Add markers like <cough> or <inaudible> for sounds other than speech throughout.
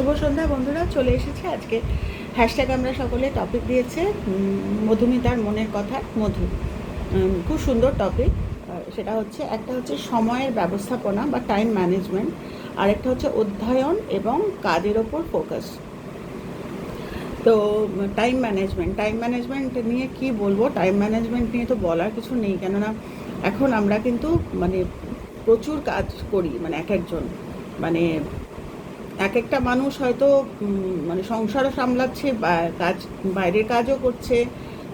শুভ সন্ধ্যা, বন্ধুরা। চলে এসেছে আজকে হ্যাশট্যাগ আমরা সকলে টপিক দিয়েছে মধুমিতার মনের কথা, মধু। খুব সুন্দর টপিক সেটা হচ্ছে, একটা হচ্ছে সময়ের ব্যবস্থাপনা বা টাইম ম্যানেজমেন্ট আরেকটা হচ্ছে অধ্যয়ন এবং কাজের ওপর ফোকাস তো টাইম ম্যানেজমেন্ট টাইম ম্যানেজমেন্ট নিয়ে কি বলব? টাইম ম্যানেজমেন্ট নিয়ে তো বলার কিছু নেই, কেননা এখন আমরা কিন্তু মানে প্রচুর কাজ করি মানে এক একজন। মানে এক একটা মানুষ হয়তো মানে সংসারও সামলাচ্ছে কাজ, বাইরের কাজও করছে।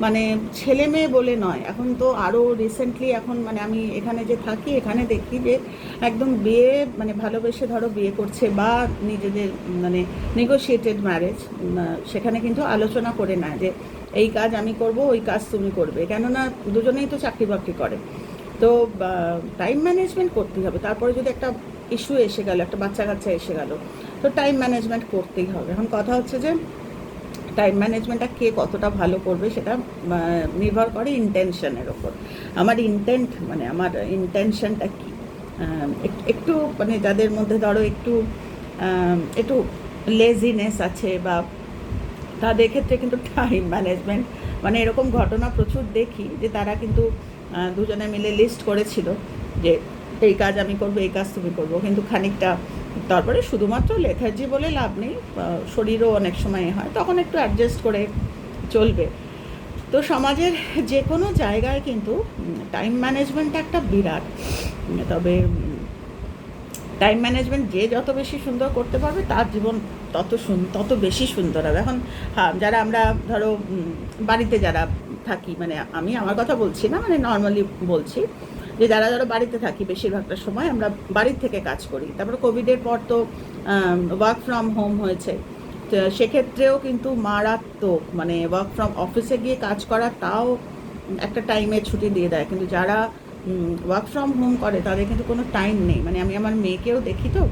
মানে ছেলে মেয়ে বলে নয়। এখন তো আরও রিসেন্টলি এখন মানে আমি এখানে যে থাকি, এখানে দেখি যে একদম বিয়ে মানে ভালোবেসে ধরো বিয়ে করছে বা নিজেদের মানে নেগোশিয়েটেড ম্যারেজ সেখানে কিন্তু আলোচনা করে না যে এই কাজ আমি করব, ওই কাজ তুমি করবে। কেননা দুজনেই তো চাকরি বাকরি করে। তো টাইম ম্যানেজমেন্ট করতেই হবে। তারপরে যদি একটা ইস্যু এসে গেল, একটা বাচ্চা কাচ্চা এসে গেল, তো টাইম ম্যানেজমেন্ট করতেই হবে। এখন কথা হচ্ছে যে টাইম ম্যানেজমেন্টটা কে কতটা ভালো করবে সেটা নির্ভর করে ইন্টেনশনের ওপর। আমার ইন্টেন্ট মানে আমার ইন্টেনশনটা কী? একটু মানে যাদের মধ্যে ধরো একটু একটু লেজিনেস আছে বা, তাদের ক্ষেত্রে কিন্তু টাইম ম্যানেজমেন্ট মানে এরকম ঘটনা প্রচুর দেখি যে তারা কিন্তু দুজনে মিলে লিস্ট করেছিল যে এই কাজ আমি করব, এই কাজ তুমি করব। কিন্তু খানিকটা তারপরে শুধুমাত্র লেথার্জি বলে লাভ নেই শরীরও অনেক সময় হয়, তখন একটু অ্যাডজাস্ট করে চলবে। তো সমাজের যে কোনো জায়গায় কিন্তু টাইম ম্যানেজমেন্ট একটা বিরাট। তবে টাইম ম্যানেজমেন্ট যে যত বেশি সুন্দর করতে পারবে, তার জীবন তত সুন- তত বেশি সুন্দর হবে। এখন যারা আমরা ধরো বাড়িতে যারা থাকি মানে আমি আমার কথা বলছি না মানে নর্মালি বলছি যে যারা যারা বাড়িতে থাকি বেশিরভাগটা সময় আমরা বাড়ির থেকে কাজ করি। তারপরে কোভিডের পর তো ওয়ার্ক ফ্রম হোম হয়েছে। সেক্ষেত্রেও কিন্তু মারাত্মক মানে ওয়ার্ক ফ্রম অফিসে গিয়ে কাজ করা তাও একটা টাইমে ছুটি দিয়ে দেয়। কিন্তু যারা ওয়ার্ক ফ্রম হোম করে তাদের কিন্তু কোনো টাইম নেই। মানে আমি আমার মেয়েকেও দেখি তো,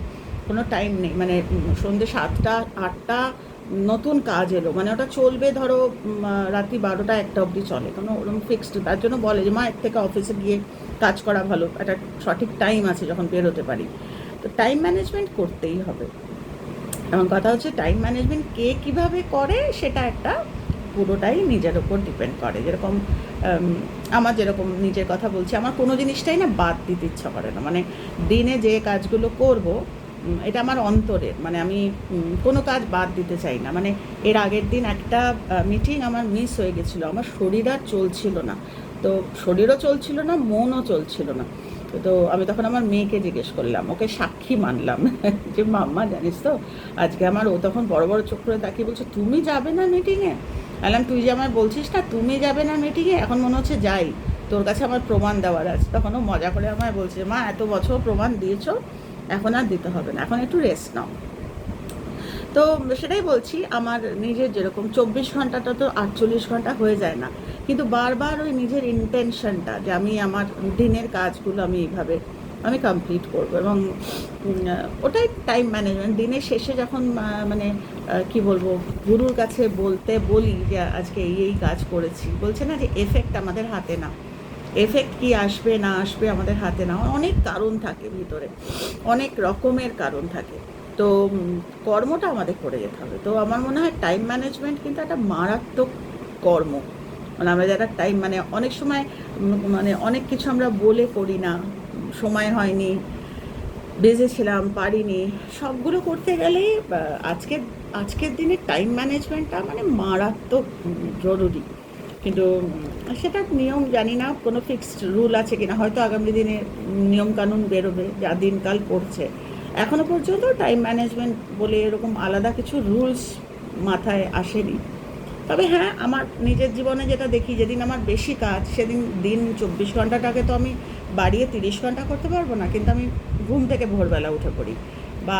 কোনো টাইম নেই। মানে সন্ধ্যে সাতটা, আটটা নতুন কাজ এলো। মানে ওটা চলবে ধরো রাত্রি বারোটা একটা অবধি চলে। কোনো ওরকম ফিক্সড তার জন্য বলে যে, মা, এর থেকে অফিসে গিয়ে কাজ করা ভালো। একটা সঠিক টাইম আছে যখন বেরোতে পারি। তো টাইম ম্যানেজমেন্ট করতেই হবে। এবং কথা হচ্ছে টাইম ম্যানেজমেন্ট কে কীভাবে করে, সেটা একটা পুরোটাই নিজের ওপর ডিপেন্ড করে। যেরকম আমার যেরকম নিজের কথা বলছি, আমার কোনো জিনিসটাই না বাদ দিতে ইচ্ছা করে না। মানে দিনে যে কাজগুলো করব এটা আমার অন্তরের মানে আমি কোনো কাজ বাদ দিতে চাই না। মানে এর আগের দিন একটা মিটিং আমার মিস হয়ে গেছিল, আমার শরীর আর চলছিল না। তো শরীরও চলছিল না, মনও চলছিল না। তো- আমি তখন আমার মেয়েকে জিজ্ঞেস করলাম, ওকে সাক্ষী মানলাম। <laughs> যে, মাম্মা, জানিস তো, আজকে আমার ও তখন বড় বড় চোখ করে তাকিয়ে বলছে, তুমি যাবে না মিটিংয়ে বললাম, তুই যে আমায় বলছিস না, তুমি যাবে না মিটিংয়ে এখন মনে হচ্ছে যাই। তোর কাছে আমার প্রমাণ দেওয়ার আছে। তখন ও মজা করে আমায় বলছে, মা, এত বছর প্রমাণ দিয়েছ এখন আর দিতে হবে না, এখন একটু রেস্ট নাও। তো সেটাই বলছি, আমার নিজের যেরকম চব্বিশ ঘন্টাটা তো আটচল্লিশ ঘণ্টা হয়ে যায় না, কিন্তু বারবার ওই নিজের ইন্টেনশনটা যে আমি আমার দিনের কাজগুলো আমি এইভাবে আমি কমপ্লিট করব এবং ওটাই টাইম ম্যানেজমেন্ট দিনের শেষে যখন মানে কি বলব, গুরুর কাছে বলতে বলি যে আজকে এই এই কাজ করেছি, বলছে না যে এফেক্ট আমাদের হাতে না। এফেক্ট কি আসবে না আসবে আমাদের হাতে না অনেক কারণ থাকে ভিতরে। অনেক রকমের কারণ থাকে। তো কর্মটা আমাদের করে যেতে হবে। তো আমার মনে হয় টাইম ম্যানেজমেন্ট কিন্তু একটা মারাত্মক কর্ম। মানে আমরা যারা টাইম মানে অনেক সময় মানে অনেক কিছু আমরা বলে করি না। সময় হয়নি বেজে ছিলাম পারিনি। সবগুলো করতে আহ, আজকের আজকের দিনে টাইম ম্যানেজমেন্টটা মানে মারাত্মক জরুরি। কিন্তু সেটা নিয়ম জানি না কোনো ফিক্সড রুল আছে কিনা হয়তো আগামী দিনে নিয়ম কানুন বেরোবে যা দিনকাল পড়ছে। এখনও পর্যন্ত টাইম ম্যানেজমেন্ট বলে এরকম আলাদা কিছু রুলস মাথায় আসেনি। তবে হ্যাঁ আমার নিজের জীবনে যেটা দেখি যেদিন আমার বেশি কাজ সেদিন দিন চব্বিশ ঘন্টাটাকে তো আমি বাড়িয়ে তিরিশ ঘণ্টা করতে পারব না কিন্তু আমি ঘুম থেকে ভোরবেলা উঠে পড়ি বা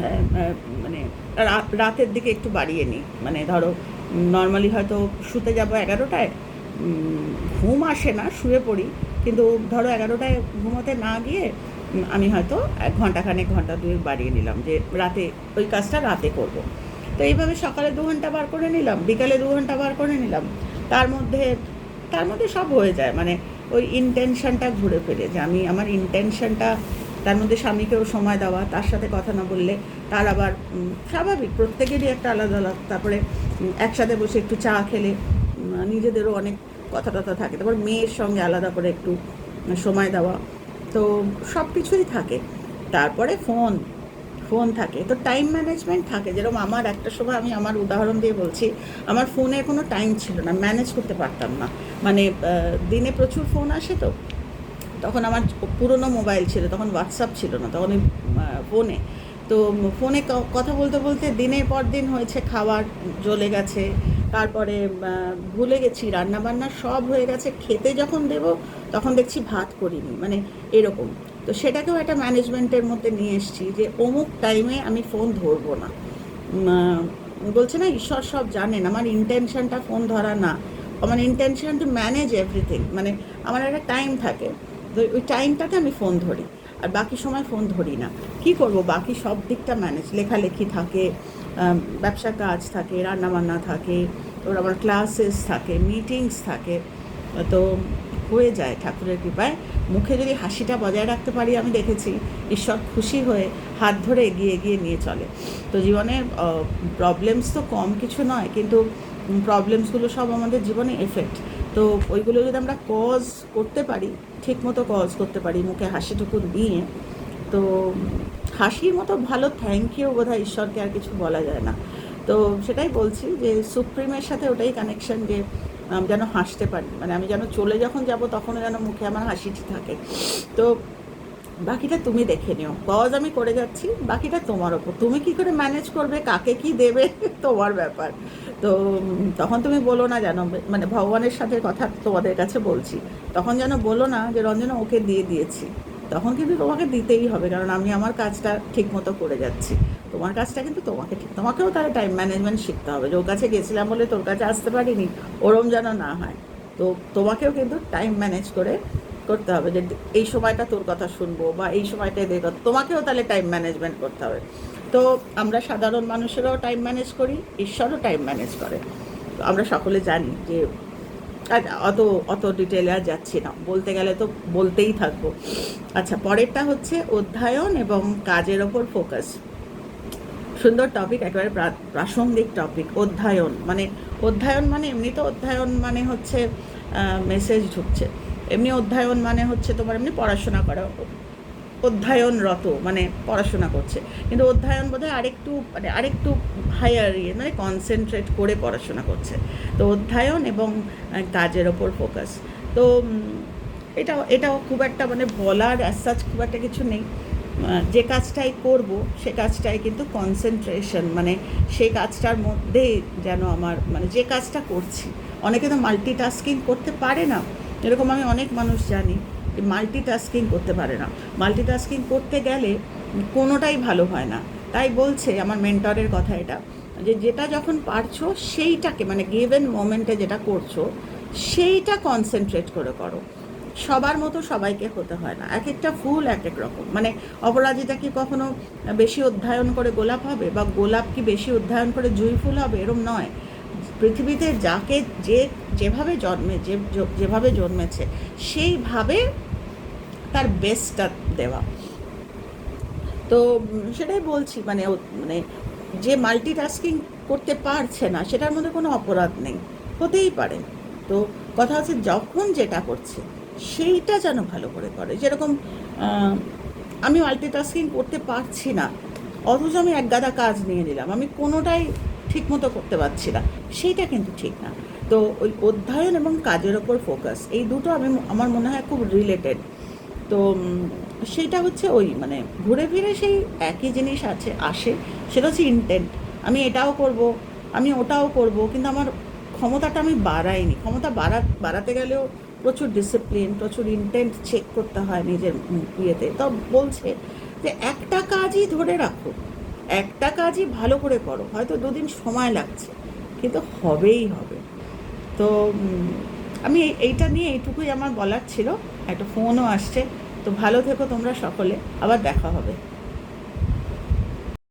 হ্যাঁ, হ্যাঁ, মানে রাতের দিকে একটু বাড়িয়ে নিই। মানে ধরো নর্মালি হয়তো শুতে যাব এগারোটায় ঘুম আসে না, শুয়ে পড়ি, কিন্তু ধরো এগারোটায় ঘুমোতে না গিয়ে আমি হয়তো এক ঘন্টাখানেক, ঘণ্টা দুই বাড়িয়ে নিলাম যে রাতে, ওই কাজটা রাতে করব। তো এইভাবে সকালে দু ঘণ্টা বার করে নিলাম, বিকালে দু ঘণ্টা বার করে নিলাম, তার মধ্যে তার মধ্যে সব হয়ে যায় মানে ওই ইন্টেনশনটা ঘুরে ফিরে যে আমি, আমার ইন্টেনশনটা তার মধ্যে স্বামীকেও সময় দেওয়া, তার সাথে কথা না বললে তার আবার স্বাভাবিক। প্রত্যেকেরই একটা আলাদা আলাদা। তারপরে একসাথে বসে একটু চা খেলে নিজেদেরও অনেক কথা টথা থাকে। তারপর মেয়ের সঙ্গে আলাদা করে একটু সময় দেওয়া। তো সব কিছুই থাকে। তারপরে ফোন ফোন থাকে। তো টাইম ম্যানেজমেন্ট থাকে। যেরকম আমার একটা সময় আমি আমার উদাহরণ দিয়ে বলছি, আমার ফোনে কোনো টাইম ছিল না। ম্যানেজ করতে পারতাম না। মানে দিনে প্রচুর ফোন আসে তো। তখন আমার পুরনো মোবাইল ছিল, তখন হোয়াটসঅ্যাপ ছিল না, তখন ওই ফোনে তো ফোনে কথা বলতে বলতে দিনের পর দিন হয়েছে, খাবার জ্বলে গেছে, তারপরে ভুলে গেছি রান্না বান্না সব হয়ে গেছে, খেতে যখন দেব, তখন দেখছি ভাত করিনি মানে এরকম। তো সেটাকেও একটা ম্যানেজমেন্টের মধ্যে নিয়ে এসেছি যে, অমুক টাইমে আমি ফোন ধরবো না। বলছে না, ঈশ্বর সব জানেন, আমার ইন্টেনশনটা ফোন ধরা না। আমার ইন্টেনশন টু ম্যানেজ এভরিথিং মানে আমার একটা টাইম থাকে। ওই টাইমটাতে আমি ফোন ধরি, আর বাকি সময় ফোন ধরি না। কি করব? বাকি সব দিকটা ম্যানেজ লেখালেখি থাকে ব্যবসা কাজ থাকে, রান্নাবান্না থাকে, ওর আমার ক্লাসেস থাকে মিটিংস থাকে। তো হয়ে যায় ঠাকুরের কৃপায়। মুখে যদি হাসিটা বজায় রাখতে পারি, আমি দেখেছি ঈশ্বর খুশি হয়ে হাত ধরে এগিয়ে এগিয়ে নিয়ে চলে। তো জীবনে প্রবলেমস তো কম কিছু নয়, কিন্তু প্রবলেমসগুলো সব আমাদের জীবনে এফেক্ট তো ওইগুলো যদি আমরা কজ করতে পারি ঠিক মতো কজ করতে পারি, মুখে হাসিটুকু দিয়ে, তো হাসির মতো ভালো থ্যাংক ইউ বোধহয় ঈশ্বরকে আর কিছু বলা যায় না। তো সেটাই বলছি যে সুপ্রিমের সাথে ওটাই কানেকশন যে যেন হাসতে পারি মানে আমি যেন চলে যখন যাব তখনও যেন মুখে আমার হাসিটি থাকে। তো বাকিটা তুমি দেখে নিও কজ আমি করে যাচ্ছি, বাকিটা তোমার ওপর। তুমি কি করে ম্যানেজ করবে, কাকে কি দেবে, <laughs> তোমার ব্যাপার। তো, তখন তুমি বলো না যেন মানে ভগবানের সাথে কথা তোমাদের কাছে বলছি। তখন যেন বলো না যে, রঞ্জনা ওকে দিয়ে দিয়েছি। তখন কিন্তু তোমাকে দিতেই হবে, কারণ আমি আমার কাজটা ঠিক মতো করে যাচ্ছি। তোমার কাজটা কিন্তু তোমাকে ঠিক, তোমাকেও তাহলে টাইম ম্যানেজমেন্ট শিখতে হবে। যে ওর কাছে গেছিলাম বলে তোর কাছে আসতে পারিনি, ওরম যেন না হয়। তো তোমাকেও কিন্তু টাইম ম্যানেজ করে করতে হবে যে, এই সময়টা তোর কথা শুনব বা এই সময়টা এদের কথা, তোমাকেও তাহলে টাইম ম্যানেজমেন্ট করতে হবে। তো আমরা সাধারণ মানুষেরাও টাইম ম্যানেজ করি, ঈশ্বরও টাইম ম্যানেজ করে। তো আমরা সকলে জানি যে অত অত ডিটেলে আর যাচ্ছি না। বলতে গেলে তো বলতেই থাকব। আচ্ছা পরেরটা হচ্ছে অধ্যয়ন এবং কাজের ওপর ফোকাস সুন্দর টপিক একেবারে প্রা- প্রাসঙ্গিক টপিক অধ্যয়ন। মানে অধ্যয়ন মানে এমনি তো অধ্যয়ন মানে হচ্ছে মেসেজ ঢুকছে। এমনি অধ্যয়ন মানে হচ্ছে তোমার এমনি পড়াশোনা করা। অধ্যয়নরত মানে পড়াশোনা করছে। কিন্তু অধ্যয়ন বোধহয় আরেকটু মানে আরেকটু হায়ার ইয়ে মানে কনসেন্ট্রেট করে পড়াশোনা করছে। তো অধ্যয়ন এবং কাজের ওপর ফোকাস তো এটাও এটাও খুব একটা মানে বলার অ্যাসাচ খুব একটা কিছু নেই। যে কাজটাই করব, সে কাজটাই কিন্তু কনসেন্ট্রেশন মানে সেই কাজটার মধ্যেই যেন আমার মানে যে কাজটা করছি। অনেকে তো মাল্টিটাস্কিং করতে পারে না। এরকম আমি অনেক মানুষ জানি। মাল্টিটাস্কিং করতে পারে না। মাল্টিটাস্কিং করতে গেলে কোনোটাই ভালো হয় না। তাই বলছে আমার মেন্টরের কথা এটা, যে যেটা যখন পারছ সেইটাকে মানে গিভেন মোমেন্টে যেটা করছ, সেইটা কনসেন্ট্রেট করে করো। সবার মতো সবাইকে হতে হয় না। এক একটা ফুল এক এক রকম। মানে অপরাজিতা কি কখনো বেশি অধ্যয়ন করে গোলাপ হবে, বা গোলাপ কি বেশি অধ্যয়ন করে জুঁই ফুল হবে, এরম নয়। পৃথিবীতে যাকে যে, যেভাবে জন্মে যে, যেভাবে জন্মেছে, সেইভাবে তার বেস্টটা দেওয়া। তো সেটাই বলছি মানে মানে যে মাল্টিটাস্কিং করতে পারছে না, সেটার মধ্যে কোনো অপরাধ নেই। হতেই পারে। তো, কথা হচ্ছে যখন যেটা করছে, সেইটা যেন ভালো করে করে। যেরকম আমি মাল্টিটাস্কিং করতে পারছি না, অথচ আমি এক গাদা কাজ নিয়ে নিলাম, আমি কোনোটাই ঠিক মতো করতে পারছি না, সেইটা কিন্তু ঠিক না। তো, ওই অধ্যয়ন এবং কাজের ওপর ফোকাস এই দুটো আমি, আমার মনে হয় খুব রিলেটেড তো সেইটা হচ্ছে ওই মানে ঘুরে ফিরে সেই একই জিনিস আছে, আসে, সেটা হচ্ছে ইন্টেন্ট আমি এটাও করব, আমি ওটাও করব, কিন্তু আমার ক্ষমতাটা আমি বাড়াইনি। ক্ষমতা বাড়া, বাড়াতে গেলেও প্রচুর ডিসিপ্লিন প্রচুর ইন্টেন্ট চেক করতে হয় নিজের ইয়েতে। তো বলছে যে একটা কাজই ধরে রাখো, একটা কাজই ভালো করে করো, হয়তো দুদিন সময় লাগছে, কিন্তু হবেই হবে। তো আমি এইটা নিয়ে এইটুকুই আমার বলার ছিল। একটা ফোনও আসছে। তো ভালো থেকো তোমরা সকলে আবার দেখা হবে।